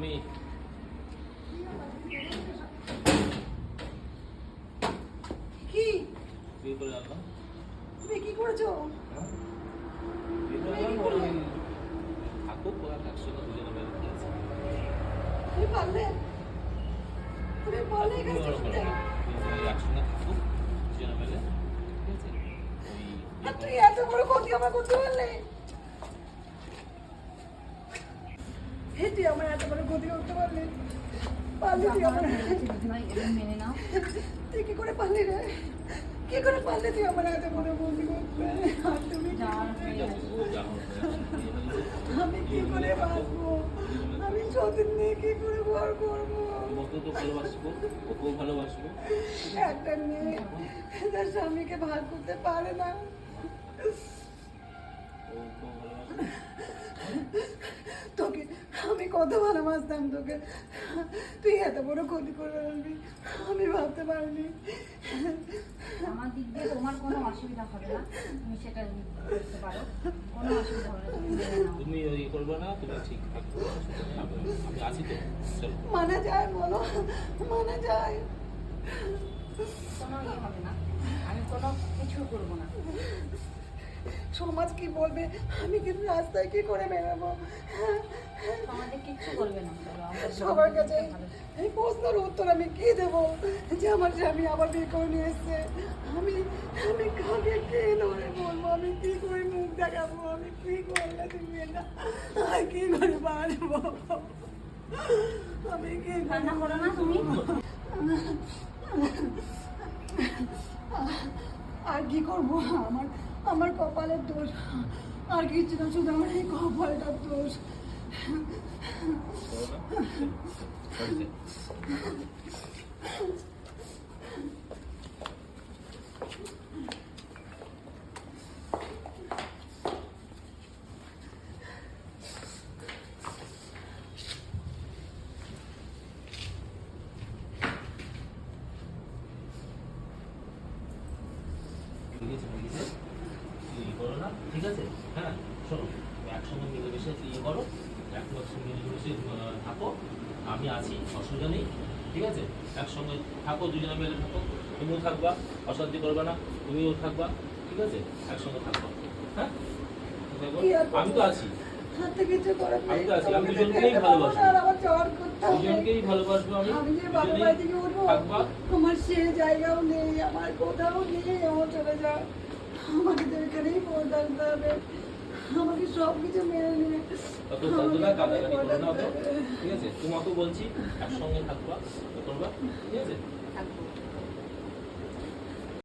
আমি কি? বিয়ে করে আনলাম। তুমি কি করেছ? হ্যাঁ? ওরা থাকুক ওরা দুজনে তুমি পারলে? তুমি পারলে একসঙ্গে থাকুক দুজনে মিলে। ঠিক আছে। আর তুই এত বড় ক্ষতি আমার করতে পারলে? তুই আমার এত বড় ক্ষতি করতে পারলি। পারলি তুই আমার। মেনে নাও তুই কি করে পারলি রে? কি করে পারলি তুই আমার এত বড় ক্ষতি করতে? আর তুমি। আমি কি করে বাঁচবো আমি সতীন নিয়ে কি করে ঘর করব? ভালোবাসবো ওকেও ভালোবাসবো। একটা মেয়ে তার স্বামীকে ভাগ করতে পারে না। কত ভালোবাসতাম তোকে। তুই এত বড় ক্ষতি করে ফেলবি। আমি ভাবতে পারিনি। আমার দিক দিয়ে তোমার কোনো অসুবিধা হবে না। তুমি সেটা করতে পারো। কোনো অসুবিধা হবে না। তুমি মেনে ওই করবে না তুমি ঠিক আমি আছি তো। মানা যায় বলো। মানা যায়। কোনো ইয়ে হবে না। আমি কোনো কিছু করব না। সমাজ কি বলবে? আমি কিন্তু রাস্তায় কি করে বেরোবো? সমাজে সবার কাছে এই প্রশ্নের উত্তর আমি কি দেব? যে আমার স্বামী আবার বিয়ে করে নিয়ে এসছে। আমি আমি কাকে কে ধরে বলব? আমি কি করে মুখ দেখাবো? আমি কি করলে তুমি এটা? আমি কি করে পারব আমি কি রান্না করো না তুমি। আর কি করব? আমার আমার কপালের দোষ। আর কিছু না শুধু আমার এই কপালটার দোষ করো না বাড়িতে বুঝেছি, বুঝেছি। ইয়ে করো না, ঠিক আছে হ্যাঁ শোনো একসঙ্গে মিলেমিশে ইয়ে করো একসঙ্গে মিলেমিশে আহ, থাকো। আমি আছি অসুবিধা নেই ঠিক আছে? একসঙ্গে থাকো দুজনে মিলে থাকো। তুমিও থাকবা অশান্তি করবে না তুমিও থাকবা ঠিক আছে? একসঙ্গে থাকবা হ্যাঁ? আমি তো আছি। আমি তো আছি, আমি দুজনকেই ভালোবাসি। আমার। দুজনকেই ভালোবাসবো আমি থাকবা। সে জায়গাও নেই কোথাও নেই আমার চলে যা আমাকে এখানেই থাকতে হবে। আমাকে সব কিছু মেনে নিয়ে অত করো না ঠিক আছে? তোমাকেও বলছি একসঙ্গে থাকবা করবা ঠিক আছে? থাকব।